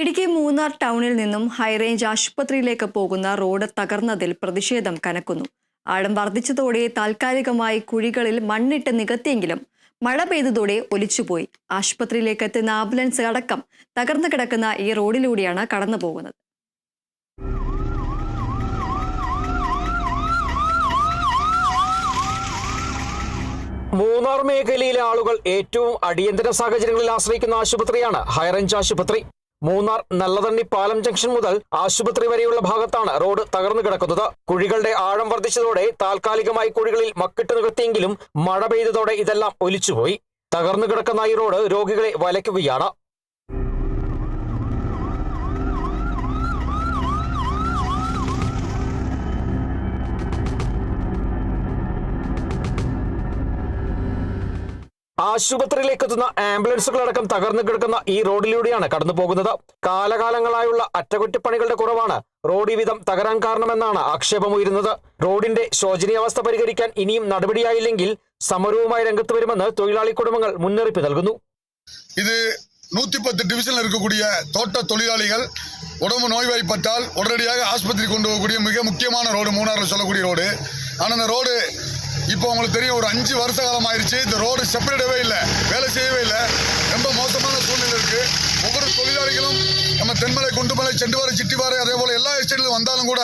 ഇടുക്കി മൂന്നാർ ടൗണിൽ നിന്നും ഹൈറേഞ്ച് ആശുപത്രിയിലേക്ക് പോകുന്ന റോഡ് തകർന്നതിൽ പ്രതിഷേധം കനക്കുന്നു. ആഴം വർദ്ധിച്ചതോടെ താൽക്കാലികമായി കുഴികളിൽ മണ്ണിട്ട് നികത്തിയെങ്കിലും മഴ പെയ്തതോടെ ഒലിച്ചുപോയി. ആശുപത്രിയിലേക്ക് എത്തുന്ന ആംബുലൻസ് അടക്കം തകർന്നു കിടക്കുന്ന ഈ റോഡിലൂടെയാണ് കടന്നു മൂന്നാർ മേഖലയിലെ ആളുകൾ ഏറ്റവും അടിയന്തര സാഹചര്യങ്ങളിൽ ആശ്രയിക്കുന്ന ആശുപത്രിയാണ് ഹൈറേഞ്ച് ആശുപത്രി. മൂന്നാർ നല്ലതണ്ണി പാലം ജംഗ്ഷൻ മുതൽ ആശുപത്രി വരെയുള്ള ഭാഗത്താണ് റോഡ് തകർന്നു കിടക്കുന്നത്. കുഴികളുടെ ആഴം വർദ്ധിച്ചതോടെ താൽക്കാലികമായി കുഴികളിൽ മക്കിട്ട് നികത്തിയെങ്കിലും മഴ പെയ്തതോടെ ഇതെല്ലാം ഒലിച്ചുപോയി. തകർന്നു കിടക്കുന്ന ഈ റോഡ് രോഗികളെ വലയ്ക്കുകയാണ്. ആശുപത്രിയിലേക്ക് എത്തുന്ന ആംബുലൻസുകളടക്കം തകർന്നു കിടക്കുന്ന ഈ റോഡിലൂടെയാണ് കടന്നു പോകുന്നത് കാലകാലങ്ങളായുള്ള അറ്റകുറ്റപ്പണികളുടെ കുറവാണ് റോഡ് ഈ വിധം തകരാൻ കാരണമെന്നാണ് ആക്ഷേപമുയരുന്നത് റോഡിന്റെ ശോചനീയാവസ്ഥ പരിഹരിക്കാൻ ഇനിയും നടപടിയായില്ലെങ്കിൽ സമരവുമായി രംഗത്ത് വരുമെന്ന് തൊഴിലാളി കുടുംബങ്ങൾ മുന്നറിയിപ്പ് നൽകുന്നു இது நூத்தி பத்து டிவிஷன்ல இருக்கக்கூடிய தோட்ட தொழிலாளிகள் உடம்பு நோய்வாய்ப்பட்டால் உடனடியாக ஆஸ்பத்திரி கொண்டு போகக்கூடிய மிக முக்கியமான ரோடு மூணாறுல சொல்லக்கூடிய ரோடு ஆனால் அந்த ரோடு இப்போ உங்களுக்கு தெரியும் ஒரு அஞ்சு வருஷ காலம் ஆயிடுச்சு இந்த ரோடு செப்பரேட்டவே இல்லை. வேலை செய்யவே இல்லை. ரொம்ப மோசமான சூழ்நிலை இருக்கு. ஒவ்வொரு தொழிலாளிகளும் நம்ம தென்மலை குண்டுமலை செண்டுவாரை சிட்டிவாரை அதே போல எல்லா எஸ்டேட்லையும் வந்தாலும் கூட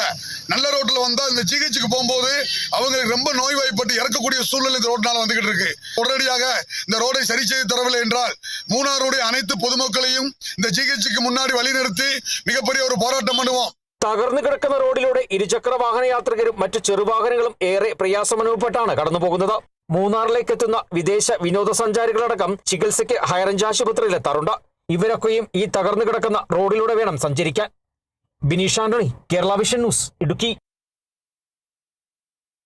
நல்ல ரோட்டில் வந்தால் இந்த சிகிச்சைக்கு போகும்போது அவங்களுக்கு ரொம்ப நோய்வாய்ப்பட்டு இறக்கக்கூடிய சூழ்நிலை இந்த ரோட்னால வந்துகிட்டு இருக்கு. உடனடியாக இந்த ரோடை சரி செய்து தரவில்லை என்றால் மூணாருடைய அனைத்து பொதுமக்களையும் இந்த சிகிச்சைக்கு முன்னாடி வழிநிறுத்தி மிகப்பெரிய ஒரு போராட்டம் பண்ணுவோம். തകർന്നു കിടക്കുന്ന റോഡിലൂടെ ഇരുചക്ര വാഹന യാത്രികരും മറ്റു ചെറുവാഹനങ്ങളും ഏറെ പ്രയാസമനുഭവപ്പെട്ടാണ് കടന്നുപോകുന്നത്. മൂന്നാറിലേക്ക് എത്തുന്ന വിദേശ വിനോദസഞ്ചാരികളടക്കം ചികിത്സയ്ക്ക് ഹൈറേഞ്ച് ആശുപത്രിയിലെത്താറുണ്ട് ഇവരൊക്കെയും ഈ തകർന്നു കിടക്കുന്ന റോഡിലൂടെ വേണം സഞ്ചരിക്കാൻ. Bineesh Antony Kerala Vision News Idukki.